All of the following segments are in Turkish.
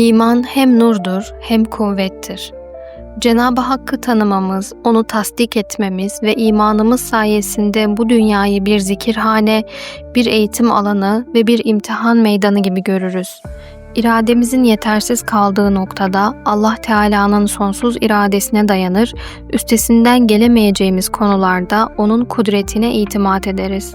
İman hem nurdur hem kuvvettir. Cenab-ı Hakk'ı tanımamız, onu tasdik etmemiz ve imanımız sayesinde bu dünyayı bir zikirhane, bir eğitim alanı ve bir imtihan meydanı gibi görürüz. İrademizin yetersiz kaldığı noktada Allah Teala'nın sonsuz iradesine dayanır, üstesinden gelemeyeceğimiz konularda onun kudretine itimat ederiz.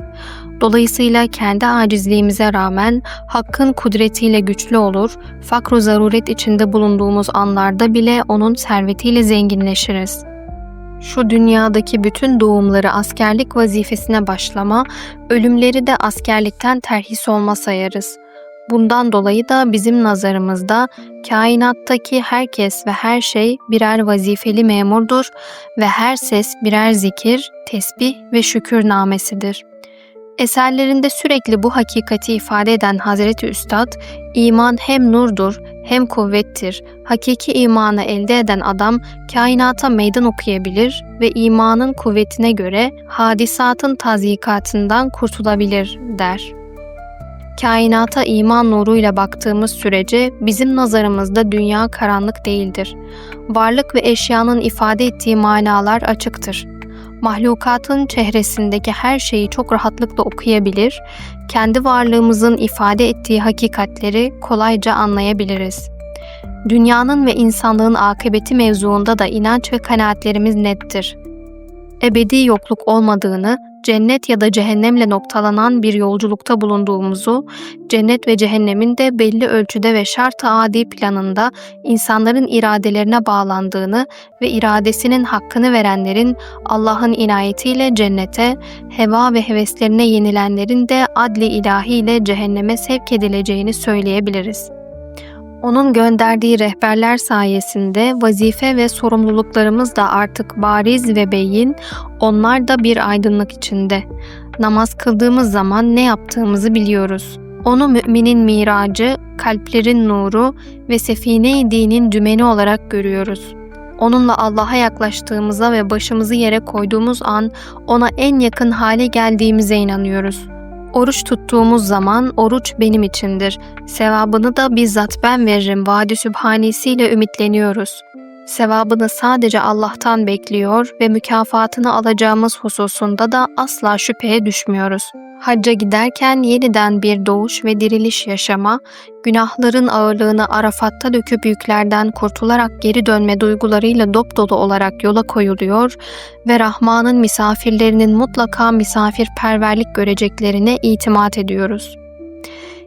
Dolayısıyla kendi acizliğimize rağmen Hakk'ın kudretiyle güçlü olur, fakru zaruret içinde bulunduğumuz anlarda bile onun servetiyle zenginleşiriz. Şu dünyadaki bütün doğumları askerlik vazifesine başlama, ölümleri de askerlikten terhis olma sayarız. Bundan dolayı da bizim nazarımızda kainattaki herkes ve her şey birer vazifeli memurdur ve her ses birer zikir, tesbih ve şükür namesidir. Eserlerinde sürekli bu hakikati ifade eden Hazreti Üstad, iman hem nurdur hem kuvvettir. Hakiki imanı elde eden adam kainata meydan okuyabilir ve imanın kuvvetine göre hadisatın tazyikatından kurtulabilir der. Kainata iman nuruyla baktığımız sürece bizim nazarımızda dünya karanlık değildir. Varlık ve eşyanın ifade ettiği manalar açıktır. Mahlukatın çehresindeki her şeyi çok rahatlıkla okuyabilir, kendi varlığımızın ifade ettiği hakikatleri kolayca anlayabiliriz. Dünyanın ve insanlığın akıbeti mevzuunda da inanç ve kanaatlerimiz nettir. Ebedi yokluk olmadığını, cennet ya da cehennemle noktalanan bir yolculukta bulunduğumuzu, cennet ve cehennemin de belli ölçüde ve şart-ı adi planında insanların iradelerine bağlandığını ve iradesinin hakkını verenlerin Allah'ın inayetiyle cennete, heva ve heveslerine yenilenlerin de adli ilahiyle cehenneme sevk edileceğini söyleyebiliriz. Onun gönderdiği rehberler sayesinde vazife ve sorumluluklarımız da artık bariz ve beyin, onlar da bir aydınlık içinde. Namaz kıldığımız zaman ne yaptığımızı biliyoruz. Onu müminin miracı, kalplerin nuru ve sefine-i dinin dümeni olarak görüyoruz. Onunla Allah'a yaklaştığımıza ve başımızı yere koyduğumuz an ona en yakın hale geldiğimize inanıyoruz.'' Oruç tuttuğumuz zaman oruç benim içindir. Sevabını da bizzat ben veririm vaadi sübhanesiyle ümitleniyoruz. Sevabını sadece Allah'tan bekliyor ve mükafatını alacağımız hususunda da asla şüpheye düşmüyoruz.'' Hacca giderken yeniden bir doğuş ve diriliş yaşama, günahların ağırlığını Arafat'ta döküp yüklerden kurtularak geri dönme duygularıyla dopdolu olarak yola koyuluyor ve Rahman'ın misafirlerinin mutlaka misafirperverlik göreceklerine itimat ediyoruz.''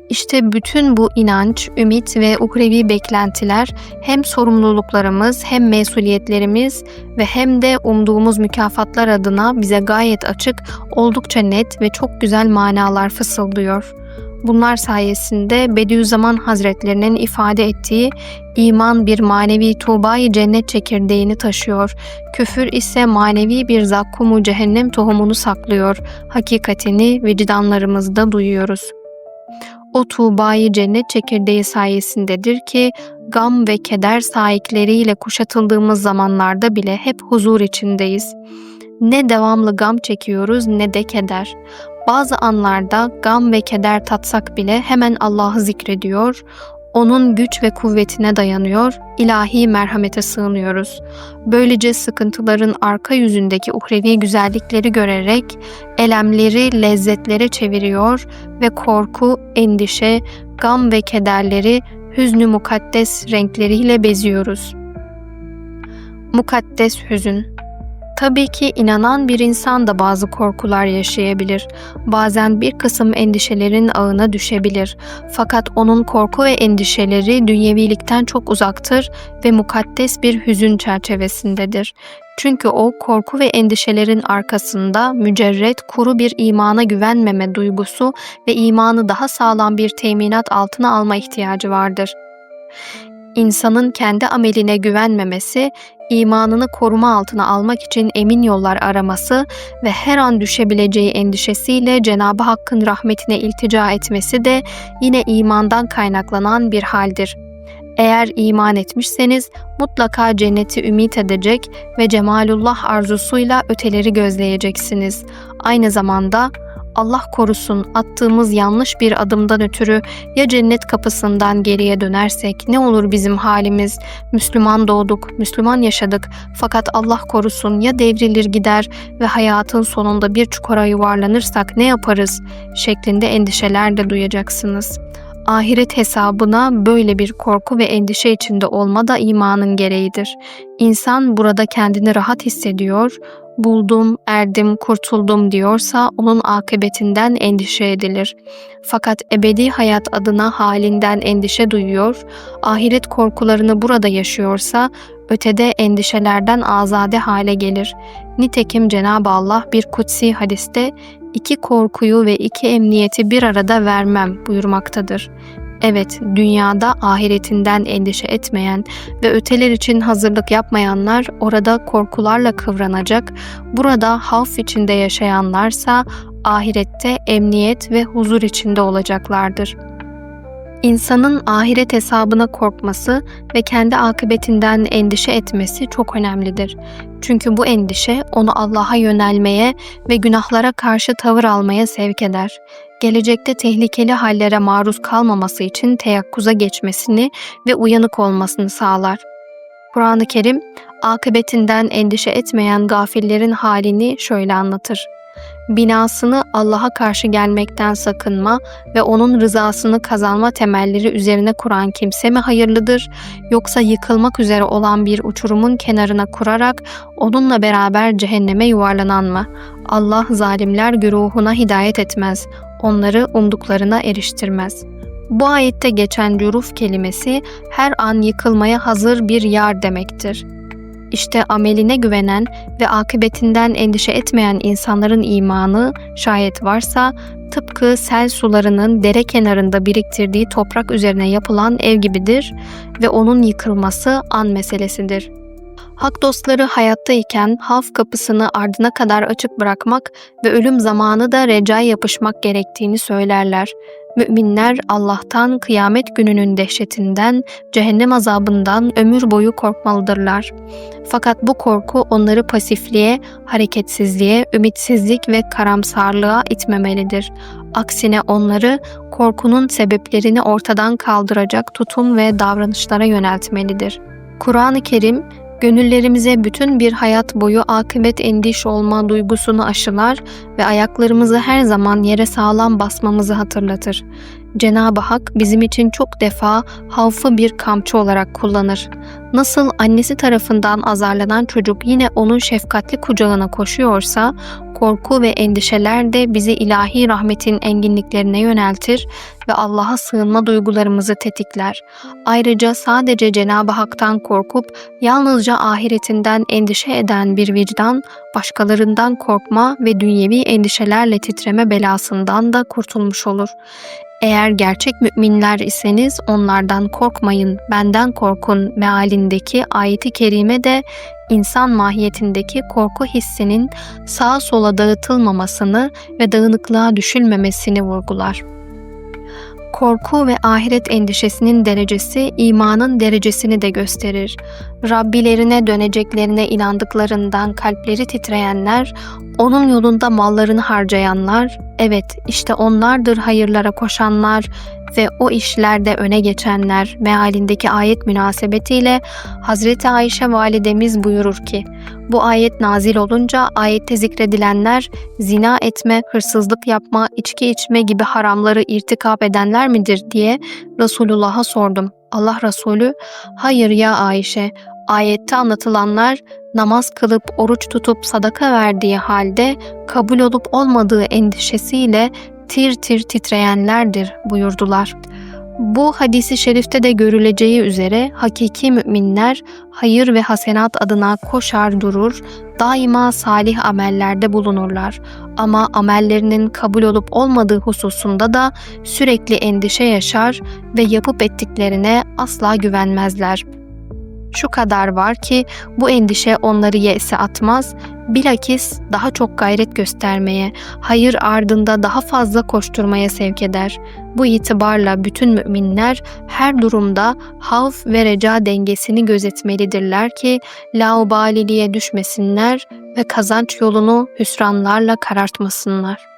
İşte bütün bu inanç, ümit ve uhrevi beklentiler hem sorumluluklarımız hem mesuliyetlerimiz ve hem de umduğumuz mükafatlar adına bize gayet açık, oldukça net ve çok güzel manalar fısıldıyor. Bunlar sayesinde Bediüzzaman Hazretlerinin ifade ettiği iman bir manevi tuğbayı cennet çekirdeğini taşıyor, küfür ise manevi bir zakkumu cehennem tohumunu saklıyor, hakikatini vicdanlarımızda duyuyoruz o tuğbayı cennet çekirdeği sayesindedir ki gam ve keder sahikleriyle kuşatıldığımız zamanlarda bile hep huzur içindeyiz. Ne devamlı gam çekiyoruz ne de keder. Bazı anlarda gam ve keder tatsak bile hemen Allah'ı zikrediyor, onun güç ve kuvvetine dayanıyor, ilahi merhamete sığınıyoruz. Böylece sıkıntıların arka yüzündeki uhrevi güzellikleri görerek elemleri lezzetlere çeviriyor ve korku, endişe, gam ve kederleri hüznü mukaddes renkleriyle beziyoruz. Mukaddes hüzün Tabii ki inanan bir insan da bazı korkular yaşayabilir. Bazen bir kısım endişelerin ağına düşebilir. Fakat onun korku ve endişeleri dünyevilikten çok uzaktır ve mukaddes bir hüzün çerçevesindedir. Çünkü o korku ve endişelerin arkasında mücerret kuru bir imana güvenmeme duygusu ve imanı daha sağlam bir teminat altına alma ihtiyacı vardır. İnsanın kendi ameline güvenmemesi, imanını koruma altına almak için emin yollar araması ve her an düşebileceği endişesiyle Cenab-ı Hakk'ın rahmetine iltica etmesi de yine imandan kaynaklanan bir haldir. Eğer iman etmişseniz mutlaka cenneti ümit edecek ve cemalullah arzusuyla öteleri gözleyeceksiniz. Aynı zamanda Allah korusun attığımız yanlış bir adımdan ötürü ya cennet kapısından geriye dönersek ne olur bizim halimiz? Müslüman doğduk, Müslüman yaşadık fakat Allah korusun ya devrilir gider ve hayatın sonunda bir çukura yuvarlanırsak ne yaparız? şeklinde endişeler de duyacaksınız. Ahiret hesabına böyle bir korku ve endişe içinde olma da imanın gereğidir. İnsan burada kendini rahat hissediyor, buldum, erdim, kurtuldum diyorsa onun akıbetinden endişe edilir. Fakat ebedi hayat adına halinden endişe duyuyor, ahiret korkularını burada yaşıyorsa ötede endişelerden azade hale gelir. Nitekim Cenab-ı Allah bir kutsi hadiste iki korkuyu ve iki emniyeti bir arada vermem buyurmaktadır. Evet, dünyada ahiretinden endişe etmeyen ve öteler için hazırlık yapmayanlar orada korkularla kıvranacak, burada havf içinde yaşayanlarsa ahirette emniyet ve huzur içinde olacaklardır. İnsanın ahiret hesabına korkması ve kendi akıbetinden endişe etmesi çok önemlidir. Çünkü bu endişe onu Allah'a yönelmeye ve günahlara karşı tavır almaya sevk eder. Gelecekte tehlikeli hallere maruz kalmaması için teyakkuza geçmesini ve uyanık olmasını sağlar. Kur'an-ı Kerim, akıbetinden endişe etmeyen gafillerin halini şöyle anlatır binasını Allah'a karşı gelmekten sakınma ve onun rızasını kazanma temelleri üzerine kuran kimse mi hayırlıdır yoksa yıkılmak üzere olan bir uçurumun kenarına kurarak onunla beraber cehenneme yuvarlanan mı? Allah zalimler güruhuna hidayet etmez, onları umduklarına eriştirmez. Bu ayette geçen cüruf kelimesi her an yıkılmaya hazır bir yar demektir. İşte ameline güvenen ve akıbetinden endişe etmeyen insanların imanı şayet varsa tıpkı sel sularının dere kenarında biriktirdiği toprak üzerine yapılan ev gibidir ve onun yıkılması an meselesidir. Hak dostları hayattayken haf kapısını ardına kadar açık bırakmak ve ölüm zamanı da recai yapışmak gerektiğini söylerler. Müminler Allah'tan kıyamet gününün dehşetinden, cehennem azabından ömür boyu korkmalıdırlar. Fakat bu korku onları pasifliğe, hareketsizliğe, ümitsizlik ve karamsarlığa itmemelidir. Aksine onları korkunun sebeplerini ortadan kaldıracak tutum ve davranışlara yöneltmelidir. Kur'an-ı Kerim Gönüllerimize bütün bir hayat boyu akıbet endiş olma duygusunu aşılar ve ayaklarımızı her zaman yere sağlam basmamızı hatırlatır. Cenab-ı Hak bizim için çok defa havfı bir kamçı olarak kullanır. Nasıl annesi tarafından azarlanan çocuk yine onun şefkatli kucağına koşuyorsa, korku ve endişeler de bizi ilahi rahmetin enginliklerine yöneltir ve Allah'a sığınma duygularımızı tetikler. Ayrıca sadece Cenab-ı Hak'tan korkup yalnızca ahiretinden endişe eden bir vicdan, başkalarından korkma ve dünyevi endişelerle titreme belasından da kurtulmuş olur. Eğer gerçek müminler iseniz onlardan korkmayın, benden korkun mealindeki ayeti kerime de insan mahiyetindeki korku hissinin sağa sola dağıtılmamasını ve dağınıklığa düşülmemesini vurgular. Korku ve ahiret endişesinin derecesi imanın derecesini de gösterir. Rabbilerine döneceklerine inandıklarından kalpleri titreyenler, onun yolunda mallarını harcayanlar, evet işte onlardır hayırlara koşanlar ve o işlerde öne geçenler mealindeki ayet münasebetiyle Hazreti Ayşe validemiz buyurur ki bu ayet nazil olunca ayette zikredilenler zina etme, hırsızlık yapma, içki içme gibi haramları irtikap edenler midir diye Resulullah'a sordum. Allah Resulü hayır ya Ayşe ayette anlatılanlar namaz kılıp oruç tutup sadaka verdiği halde kabul olup olmadığı endişesiyle tir tir titreyenlerdir buyurdular. Bu hadisi şerifte de görüleceği üzere hakiki müminler hayır ve hasenat adına koşar durur, daima salih amellerde bulunurlar. Ama amellerinin kabul olup olmadığı hususunda da sürekli endişe yaşar ve yapıp ettiklerine asla güvenmezler.'' Şu kadar var ki bu endişe onları yese atmaz, bilakis daha çok gayret göstermeye, hayır ardında daha fazla koşturmaya sevk eder. Bu itibarla bütün müminler her durumda havf ve reca dengesini gözetmelidirler ki laubaliliğe düşmesinler ve kazanç yolunu hüsranlarla karartmasınlar.''